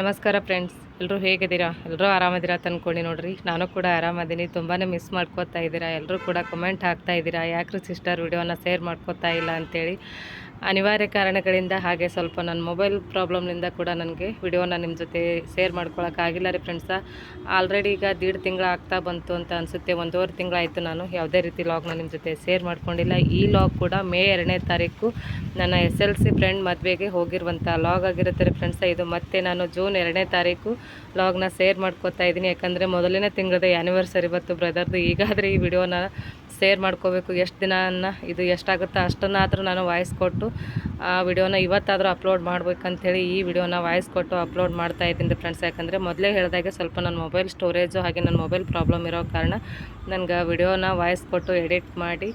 ನಮಸ್ಕಾರ ಫ್ರೆಂಡ್ಸ್ ಎಲ್ಲರೂ ಹೇಗಿದ್ದೀರಾ? ಎಲ್ಲರೂ ಆರಾಮದಿರಾ ತಂದ್ಕೊಳ್ಳಿ ನೋಡ್ರಿ. ನಾನು ಕೂಡ ಆರಾಮದೀನಿ. ತುಂಬಾ ಮಿಸ್ ಮಾಡ್ಕೋತಾ ಇದ್ದೀರಾ. ಎಲ್ಲರೂ ಕೂಡ ಕಮೆಂಟ್ ಹಾಕ್ತಾ ಇದ್ದೀರಾ. ಯಾಕ್ರಿ ಸಿಸ್ಟರ್ ವಿಡಿಯೋನ ಶೇರ್ ಮಾಡ್ಕೋತಾ ಇಲ್ಲ ಅಂತೇಳಿ. ಅನಿವಾರ್ಯ ಕಾರಣಗಳಿಂದ ಹಾಗೆ ಸ್ವಲ್ಪ ನನ್ನ ಮೊಬೈಲ್ ಪ್ರಾಬ್ಲಮ್ನಿಂದ ಕೂಡ ನನಗೆ ವಿಡಿಯೋನ ನಿಮ್ಮ ಜೊತೆ ಶೇರ್ ಮಾಡ್ಕೊಳಕ್ಕಾಗಿಲ್ಲ ರೀ ಫ್ರೆಂಡ್ಸ. ಆಲ್ರೆಡಿ ಈಗ ದೀಡ್ ತಿಂಗಳು ಆಗ್ತಾ ಬಂತು ಅಂತ ಅನಿಸುತ್ತೆ. ಒಂದೂವರೆ ತಿಂಗಳಾಯಿತು ನಾನು ಯಾವುದೇ ರೀತಿ ಲಾಗ್ನ ನಿಮ್ಮ ಜೊತೆ ಶೇರ್ ಮಾಡ್ಕೊಂಡಿಲ್ಲ. ಈ ಲಾಗ್ ಕೂಡ ಮೇ ಎರಡನೇ ತಾರೀಕು ನನ್ನ ಎಸ್ ಎಲ್ ಸಿ ಫ್ರೆಂಡ್ ಮದುವೆಗೆ ಹೋಗಿರುವಂಥ ಲಾಗ್ ಆಗಿರುತ್ತೆ ರೀ ಫ್ರೆಂಡ್ಸ. ಇದು ಮತ್ತೆ ನಾನು ಜೂನ್ ಎರಡನೇ ತಾರೀಕು ಲಾಗ್ನ ಶೇರ್ ಮಾಡ್ಕೋತಾ ಇದ್ದೀನಿ. ಯಾಕಂದರೆ ಮೊದಲನೇ ತಿಂಗಳದ ಆ್ಯನಿವರ್ಸರಿ ಬತ್ತು ಬ್ರದರ್ದು ಈಗಾದರೆ ಈ ವಿಡಿಯೋನ ಶೇರ್ ಮಾಡ್ಕೋಬೇಕು. ಎಷ್ಟು ದಿನ ಇದು ಎಷ್ಟಾಗುತ್ತೋ ಅಷ್ಟನ್ನಾದರೂ ನಾನು ವಾಯ್ಸ್ ಕೊಟ್ಟು ಆ ವಿಡಿಯೋನ ಇವತ್ತಾದರೂ ಅಪ್ಲೋಡ್ ಮಾಡ್ಬೇಕಂತೇಳಿ ಈ ವಿಡಿಯೋನ ವಾಯ್ಸ್ ಕೊಟ್ಟು ಅಪ್ಲೋಡ್ ಮಾಡ್ತಾ ಇದ್ದೀನಿ ಫ್ರೆಂಡ್ಸ್. ಯಾಕಂದರೆ ಮೊದಲೇ ಹೇಳಿದಾಗೆ ಸ್ವಲ್ಪ ನನ್ನ ಮೊಬೈಲ್ ಸ್ಟೋರೇಜು ಹಾಗೆ ನನ್ನ ಮೊಬೈಲ್ ಪ್ರಾಬ್ಲಮ್ ಇರೋ ಕಾರಣ ನನಗೆ ವಿಡಿಯೋನ ವಾಯ್ಸ್ ಕೊಟ್ಟು ಎಡಿಟ್ ಮಾಡಿ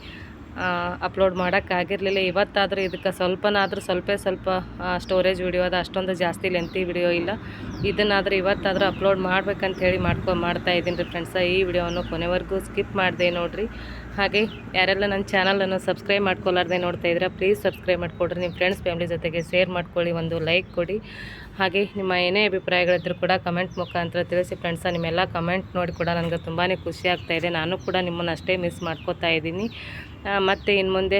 ಅಪ್ಲೋಡ್ ಮಾಡೋಕ್ಕಾಗಿರಲಿಲ್ಲ ಇವತ್ತಾದರೂ ಇದಕ್ಕೆ ಸ್ವಲ್ಪನಾದರೂ ಸ್ವಲ್ಪ ಸ್ವಲ್ಪ ಸ್ಟೋರೇಜ್ ವಿಡಿಯೋ ಅದು. ಅಷ್ಟೊಂದು ಜಾಸ್ತಿ ಲೆಂತಿ ವಿಡಿಯೋ ಇಲ್ಲ. ಇದನ್ನಾದರೂ ಇವತ್ತಾದರೂ ಅಪ್ಲೋಡ್ ಮಾಡ್ಬೇಕಂತ ಹೇಳಿ ಮಾಡ್ಕೊ, ಮಾಡ್ತಾ ಇದ್ದೀನಿ ರೀ ಫ್ರೆಂಡ್ಸ ಈ ವಿಡಿಯೋವನ್ನು ಕೊನೆವರೆಗೂ ಸ್ಕಿಪ್ ಮಾಡಿದೆ ನೋಡಿರಿ. ಹಾಗೆ ಯಾರೆಲ್ಲ ನನ್ನ ಚಾನಲನ್ನು ಸಬ್ಸ್ಕ್ರೈಬ್ ಮಾಡ್ಕೊಳ್ಳಾರ್ದೆ ನೋಡ್ತಾ ಇದ್ದೀರಾ ಪ್ಲೀಸ್ ಸಬ್ಸ್ಕ್ರೈಬ್ ಮಾಡಿಕೊಡ್ರಿ. ನಿಮ್ಮ ಫ್ರೆಂಡ್ಸ್ ಫ್ಯಾಮಿಲಿ ಜೊತೆಗೆ ಶೇರ್ ಮಾಡ್ಕೊಳ್ಳಿ, ಒಂದು ಲೈಕ್ ಕೊಡಿ. ಹಾಗೆ ನಿಮ್ಮ ಏನೇ ಅಭಿಪ್ರಾಯಗಳಿದ್ದರೂ ಕೂಡ ಕಮೆಂಟ್ ಮುಖಾಂತರ ತಿಳಿಸಿ ಫ್ರೆಂಡ್ಸ ನಿಮ್ಮೆಲ್ಲ ಕಮೆಂಟ್ ನೋಡಿ ಕೂಡ ನನಗೆ ತುಂಬಾ ಖುಷಿ ಆಗ್ತಾ ಇದೆ. ನಾನು ಕೂಡ ನಿಮ್ಮನ್ನು ಅಷ್ಟೇ ಮಿಸ್ ಮಾಡ್ಕೋತಾ ಇದ್ದೀನಿ. ಮತ್ತೆ ಇನ್ನು ಮುಂದೆ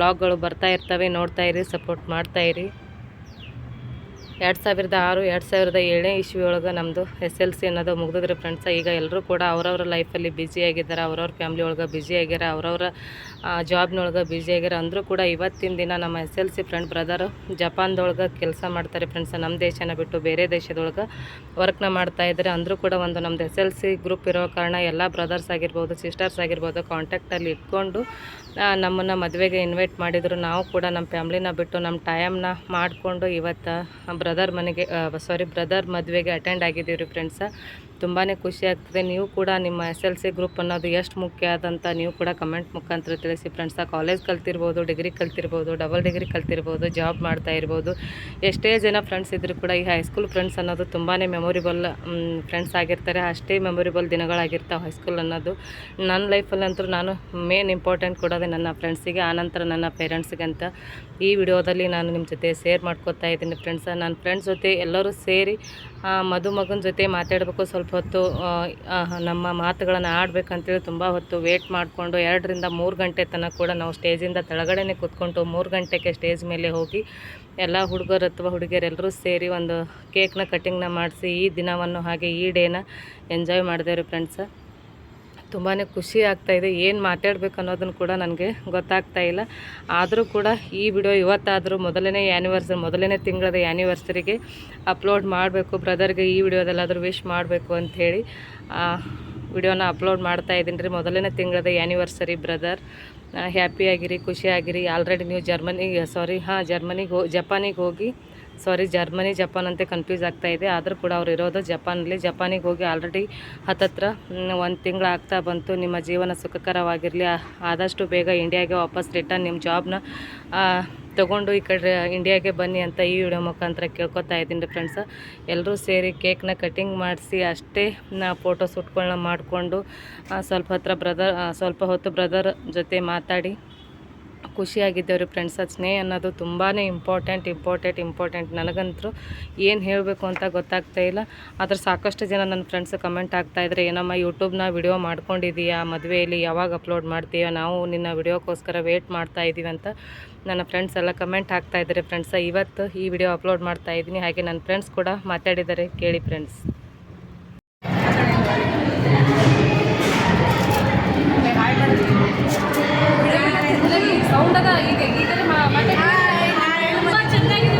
ಲಾಗ್ಗಳು ಬರ್ತಾ ಇರ್ತವೆ ನೋಡ್ತಾ ಇರಿ ಸಪೋರ್ಟ್ ಮಾಡ್ತಾ ಇರಿ. ಎರಡು ಸಾವಿರದ ಆರು, ಎರಡು ಸಾವಿರದ ಏಳನೇ ಇಸ್ವಿ ಒಳಗೆ ನಮ್ಮದು ಎಸ್ ಎಲ್ ಸಿ ಅನ್ನೋದು ಮುಗಿದ್ರೆ ಫ್ರೆಂಡ್ಸ ಈಗ ಎಲ್ಲರೂ ಕೂಡ ಅವ್ರವ್ರ ಲೈಫಲ್ಲಿ ಬ್ಯುಸಿ ಆಗಿದ್ದಾರೆ ಅವ್ರವ್ರ ಫ್ಯಾಮ್ಲಿ ಒಳಗೆ ಬ್ಯುಸಿ ಆಗ್ಯಾರ, ಅವ್ರವ್ರ ಜಾಬ್ನೊಳಗೆ ಬ್ಯುಸಿ ಆಗ್ಯಾರ ಅಂದರೂ ಕೂಡ ಇವತ್ತಿನ ದಿನ ನಮ್ಮ S L C friend brother ಜಪಾನ್ದೊಳಗೆ ಕೆಲಸ ಮಾಡ್ತಾರೆ ಫ್ರೆಂಡ್ಸ ನಮ್ಮ ದೇಶನ ಬಿಟ್ಟು ಬೇರೆ ದೇಶದೊಳಗೆ ವರ್ಕ್ನ ಮಾಡ್ತಾ ಇದ್ದಾರೆ ಅಂದರೂ ಕೂಡ ಒಂದು ನಮ್ಮದು ಎಸ್ ಎಲ್ ಸಿ ಗ್ರೂಪ್ ಇರೋ ಕಾರಣ ಎಲ್ಲ ಬ್ರದರ್ಸ್ ಆಗಿರ್ಬೋದು ಸಿಸ್ಟರ್ಸ್ ಆಗಿರ್ಬೋದು ಕಾಂಟ್ಯಾಕ್ಟಲ್ಲಿ ಇಟ್ಕೊಂಡು ನಮ್ಮನ್ನು ಮದುವೆಗೆ ಇನ್ವೈಟ್ ಮಾಡಿದರು. ನಾವು ಕೂಡ ನಮ್ಮ ಫ್ಯಾಮ್ಲಿನ ಬಿಟ್ಟು ನಮ್ಮ ಟೈಮ್ನ ಮಾಡಿಕೊಂಡು ಇವತ್ತು ಬ್ರದರ್ ಮನೆಗೆ ಸಾರಿ ಬ್ರದರ್ ಮದುವೆಗೆ ಅಟೆಂಡ್ ಆಗಿದ್ದೀವಿ ರೀ ಫ್ರೆಂಡ್ಸ ತುಂಬಾ ಖುಷಿ ಆಗ್ತದೆ. ನೀವು ಕೂಡ ನಿಮ್ಮ ಎಸ್ ಎಲ್ ಸಿ ಗ್ರೂಪ್ ಅನ್ನೋದು ಎಷ್ಟು ಮುಖ್ಯ ಆದಂತ ನೀವು ಕೂಡ ಕಮೆಂಟ್ ಮುಖಾಂತರ ತಿಳಿಸಿ. ಫ್ರೆಂಡ್ಸ ಕಾಲೇಜ್ ಕಲ್ತಿರ್ಬೋದು ಡಿಗ್ರಿ ಕಲ್ತಿರ್ಬೋದು ಡಬಲ್ ಡಿಗ್ರಿ ಕಲ್ತಿರ್ಬೋದು ಜಾಬ್ ಮಾಡ್ತಾ ಇರ್ಬೋದು. ಎಷ್ಟೇ ಜನ ಫ್ರೆಂಡ್ಸ್ ಇದ್ದರೂ ಕೂಡ ಈ ಹೈಸ್ಕೂಲ್ ಫ್ರೆಂಡ್ಸ್ ಅನ್ನೋದು ತುಂಬಾ ಮೆಮೊರಿಬಲ್ ಫ್ರೆಂಡ್ಸ್ ಆಗಿರ್ತಾರೆ. ಅಷ್ಟೇ ಮೆಮೊರಿಬಲ್ ದಿನಗಳಾಗಿರ್ತಾವೆ ಹೈಸ್ಕೂಲ್ ಅನ್ನೋದು. ನನ್ನ ಲೈಫಲ್ಲಂತೂ ನಾನು ಮೇನ್ ಇಂಪಾರ್ಟೆಂಟ್ ಕೊಡೋದೇ ನನ್ನ ಫ್ರೆಂಡ್ಸಿಗೆ ಆನಂತರ ನನ್ನ ಪೇರೆಂಟ್ಸ್ಗೆ ಅಂತ ಈ ವಿಡಿಯೋದಲ್ಲಿ ನಾನು ನಿಮ್ಮ ಜೊತೆ ಶೇರ್ ಮಾಡ್ಕೋತಾ ಇದ್ದೀನಿ. ಫ್ರೆಂಡ್ಸ ನನ್ನ ಫ್ರೆಂಡ್ಸ್ ಜೊತೆ ಎಲ್ಲರೂ ಸೇರಿ ಆ, ಮದುಮಗನ ಜೊತೆ ಮಾತಾಡಬೇಕು, ಸ್ವಲ್ಪ ಹೊತ್ತು ನಮ್ಮ ಮಾತುಗಳನ್ನು ಆಡಬೇಕಂತೇಳಿ ತುಂಬ ಹೊತ್ತು ವೇಟ್ ಮಾಡಿಕೊಂಡು ಎರಡರಿಂದ ಮೂರು ಗಂಟೆ ತನಕ ಕೂಡ ನಾವು ಸ್ಟೇಜಿಂದ ತಳಗಡೆನೇ ಕೂತ್ಕೊಂಡು ಮೂರು ಗಂಟೆಗೆ ಸ್ಟೇಜ್ ಮೇಲೆ ಹೋಗಿ ಎಲ್ಲ ಹುಡುಗರು ಅಥವಾ ಹುಡುಗಿಯರೆಲ್ಲರೂ ಸೇರಿ ಒಂದು ಕೇಕ್ನ ಕಟ್ಟಿಂಗ್ನ ಮಾಡಿಸಿ, ಈ ದಿನವನ್ನು ಹಾಗೆ ಈ ಡೇನ ಎಂಜಾಯ್ ಮಾಡಿದೆವು ಫ್ರೆಂಡ್ಸ ತುಂಬಾ ಖುಷಿ ಆಗ್ತಾ ಇದೆ. ಏನು ಮಾತಾಡಬೇಕು ಅನ್ನೋದನ್ನು ಕೂಡ ನನಗೆ ಗೊತ್ತಾಗ್ತಾ ಇಲ್ಲ. ಆದರೂ ಕೂಡ ಈ ವಿಡಿಯೋ ಇವತ್ತಾದರೂ ಮೊದಲನೇ ಆ್ಯನಿವರ್ಸರಿ ಮೊದಲನೇ ತಿಂಗಳದ ಆ್ಯನಿವರ್ಸರಿಗೆ ಅಪ್ಲೋಡ್ ಮಾಡಬೇಕು. ಬ್ರದರ್ಗೆ ಈ ವಿಡಿಯೋದಲ್ಲಾದರೂ ವಿಶ್ ಮಾಡಬೇಕು ಅಂಥೇಳಿ ವಿಡಿಯೋನ ಅಪ್ಲೋಡ್ ಮಾಡ್ತಾ ಇದ್ದೀನಿ ರೀ. ಮೊದಲನೇ ತಿಂಗಳದ ಆ್ಯನಿವರ್ಸರಿ ಬ್ರದರ್ ಹ್ಯಾಪಿಯಾಗಿರಿ ಖುಷಿಯಾಗಿರಿ ಆಲ್ರೆಡಿ ನೀವು ಜರ್ಮನಿಗೆ ಸಾರಿ ಹಾಂ ಜರ್ಮನಿಗೆ ಹೋ ಜಪಾನಿಗೆ ಹೋಗಿ ಸಾರಿ, ಜರ್ಮನಿ, ಜಪಾನ್ ಅಂತ ಕನ್ಫ್ಯೂಸ್ ಆಗ್ತಾ ಇದೆ. ಆದರೂ ಕೂಡ ಅವ್ರು ಇರೋದು ಜಪಾನಲ್ಲಿ. ಜಪಾನಿಗೆ ಹೋಗಿ ಆಲ್ರೆಡಿ ಹತ್ತತ್ರ ಒಂದು ತಿಂಗಳು ಆಗ್ತಾ ಬಂತು. ನಿಮ್ಮ ಜೀವನ ಸುಖಕರವಾಗಿರಲಿ. ಆದಷ್ಟು ಬೇಗ ಇಂಡಿಯಾಗೆ ವಾಪಸ್ ರಿಟರ್ನ್ ನಿಮ್ಮ ಜಾಬ್ನ ತೊಗೊಂಡು ಈ ಕಡೆ ಇಂಡಿಯಾಗೆ ಬನ್ನಿ ಅಂತ ಈ ವಿಡಿಯೋ ಮುಖಾಂತರ ಕೇಳ್ಕೊತಾ ಇದ್ದೀನಿ ಫ್ರೆಂಡ್ಸ್ ಎಲ್ಲರೂ ಸೇರಿ ಕೇಕ್ನ ಕಟಿಂಗ್ ಮಾಡಿಸಿ ಅಷ್ಟೇ ನಾ ಫೋಟೋ ಶೂಟ್ಗಳನ್ನ ಮಾಡಿಕೊಂಡು ಸ್ವಲ್ಪ ಹತ್ರ ಬ್ರದರ್ ಸ್ವಲ್ಪ ಹೊತ್ತು ಬ್ರದರ್ ಜೊತೆ ಮಾತಾಡಿ ಖುಷಿಯಾಗಿದ್ದೇವೆ ರೀ ಫ್ರೆಂಡ್ಸ್ ಅದು ಸ್ನೇಹ ಅನ್ನೋದು ತುಂಬಾ ಇಂಪಾರ್ಟೆಂಟ್ ಇಂಪಾರ್ಟೆಂಟ್ ಇಂಪಾರ್ಟೆಂಟ್ ನನಗಂತೂ ಏನು ಹೇಳಬೇಕು ಅಂತ ಗೊತ್ತಾಗ್ತಾ ಇಲ್ಲ. ಆದ್ರೆ ಸಾಕಷ್ಟು ಜನ ನನ್ನ ಫ್ರೆಂಡ್ಸ್ ಕಮೆಂಟ್ ಆಗ್ತಾಯಿದ್ರೆ ಏನಮ್ಮ ಯೂಟ್ಯೂಬ್ನ ವಿಡಿಯೋ ಮಾಡ್ಕೊಂಡಿದ್ದೀಯಾ ಮದುವೆಯಲ್ಲಿ ಯಾವಾಗ ಅಪ್ಲೋಡ್ ಮಾಡ್ತೀಯಾ? ನಾವು ನಿನ್ನ ವಿಡಿಯೋಕ್ಕೋಸ್ಕರ ವೇಟ್ ಮಾಡ್ತಾ ಇದ್ದೀವಿ ಅಂತ ನನ್ನ ಫ್ರೆಂಡ್ಸ್ ಎಲ್ಲ ಕಮೆಂಟ್ ಹಾಕ್ತಾ ಇದ್ದಾರೆ. ಫ್ರೆಂಡ್ಸ ಇವತ್ತು ಈ ವಿಡಿಯೋ ಅಪ್ಲೋಡ್ ಮಾಡ್ತಾ ಇದ್ದೀನಿ ಹಾಗೆ ನನ್ನ ಫ್ರೆಂಡ್ಸ್ ಕೂಡ ಮಾತಾಡಿದ್ದಾರೆ. ಕೇಳಿ ಫ್ರೆಂಡ್ಸ್ ಸೌಂಡದ ಈಗ ಈ ಥರ ತುಂಬ ಚೆನ್ನಾಗಿದೆ.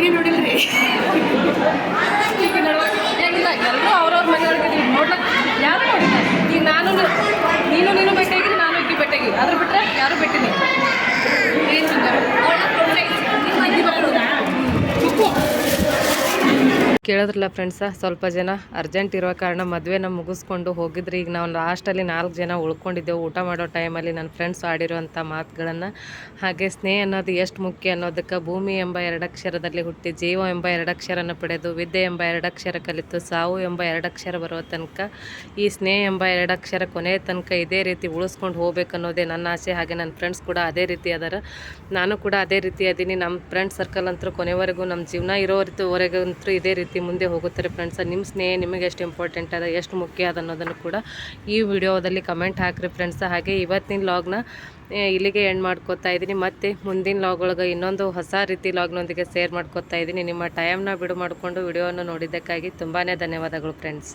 கிரிக்கெட் விடல் ಕೇಳಿದ್ರಲ್ಲ ಫ್ರೆಂಡ್ಸ ಸ್ವಲ್ಪ ಜನ ಅರ್ಜೆಂಟ್ ಇರೋ ಕಾರಣ ಮದುವೆನ ಮುಗಿಸ್ಕೊಂಡು ಹೋಗಿದ್ರಿ. ಈಗ ನಾವು ಲಾಸ್ಟಲ್ಲಿ ನಾಲ್ಕು ಜನ ಉಳ್ಕೊಂಡಿದ್ದೆವು. ಊಟ ಮಾಡೋ ಟೈಮಲ್ಲಿ ನನ್ನ ಫ್ರೆಂಡ್ಸ್ ಆಡಿರುವಂಥ ಮಾತುಗಳನ್ನು, ಹಾಗೆ ಸ್ನೇಹ ಅನ್ನೋದು ಎಷ್ಟು ಮುಖ್ಯ ಅನ್ನೋದಕ್ಕೆ ಭೂಮಿ ಎಂಬ ಎರಡಕ್ಷರದಲ್ಲಿ ಹುಟ್ಟಿ, ಜೀವ ಎಂಬ ಎರಡಕ್ಷರನ ಪಡೆದು, ವಿದ್ಯೆ ಎಂಬ ಎರಡಕ್ಷರ ಕಲಿತು, ಸಾವು ಎಂಬ ಎರಡಕ್ಷರ ಬರುವ ತನಕ, ಈ ಸ್ನೇಹ ಎಂಬ ಎರಡಕ್ಷರ ಕೊನೆಯ ತನಕ ಇದೇ ರೀತಿ ಉಳಿಸ್ಕೊಂಡು ಹೋಗ್ಬೇಕು ಅನ್ನೋದೇ ನನ್ನ ಆಸೆ. ಹಾಗೆ ನನ್ನ ಫ್ರೆಂಡ್ಸ್ ಕೂಡ ಅದೇ ರೀತಿ ಅದಾರ. ನಾನು ಕೂಡ ಅದೇ ರೀತಿ ಅದೀನಿ. ನಮ್ಮ ಫ್ರೆಂಡ್ ಸರ್ಕಲ್ ಅಂತೂ ಕೊನೆವರೆಗೂ ನಮ್ಮ ಜೀವನ ಇರೋವರೆಗೂ ಇದೇ ರೀತಿ ಮುಂದೆ ಹೋಗುತ್ತಾರೆ ಫ್ರೆಂಡ್ಸ್ ನಿಮ್ಮ ಸ್ನೇಹ ನಿಮಗೆ ಎಷ್ಟು ಇಂಪಾರ್ಟೆಂಟ್ ಅದ ಎಷ್ಟು ಮುಖ್ಯ ಅದ ಅನ್ನೋದನ್ನು ಕೂಡ ಈ ವಿಡಿಯೋದಲ್ಲಿ ಕಮೆಂಟ್ ಹಾಕಿರಿ ಫ್ರೆಂಡ್ಸ್ ಹಾಗೆ ಇವತ್ತಿನ ಲಾಗ್ನ ಇಲ್ಲಿಗೆ ಎಂಡ್ ಮಾಡ್ಕೋತಾ ಇದ್ದೀನಿ. ಮತ್ತೆ ಮುಂದಿನ ಲಾಗ್ ಒಳಗೆ ಇನ್ನೊಂದು ಹೊಸ ರೀತಿ ಲಾಗ್ನೊಂದಿಗೆ ಶೇರ್ ಮಾಡ್ಕೋತಾ ಇದ್ದೀನಿ. ನಿಮ್ಮ ಟೈಮ್ನ ಬಿಡು ಮಾಡಿಕೊಂಡು ವಿಡಿಯೋವನ್ನು ನೋಡಿದ್ದಕ್ಕಾಗಿ ತುಂಬಾ ಧನ್ಯವಾದಗಳು ಫ್ರೆಂಡ್ಸ್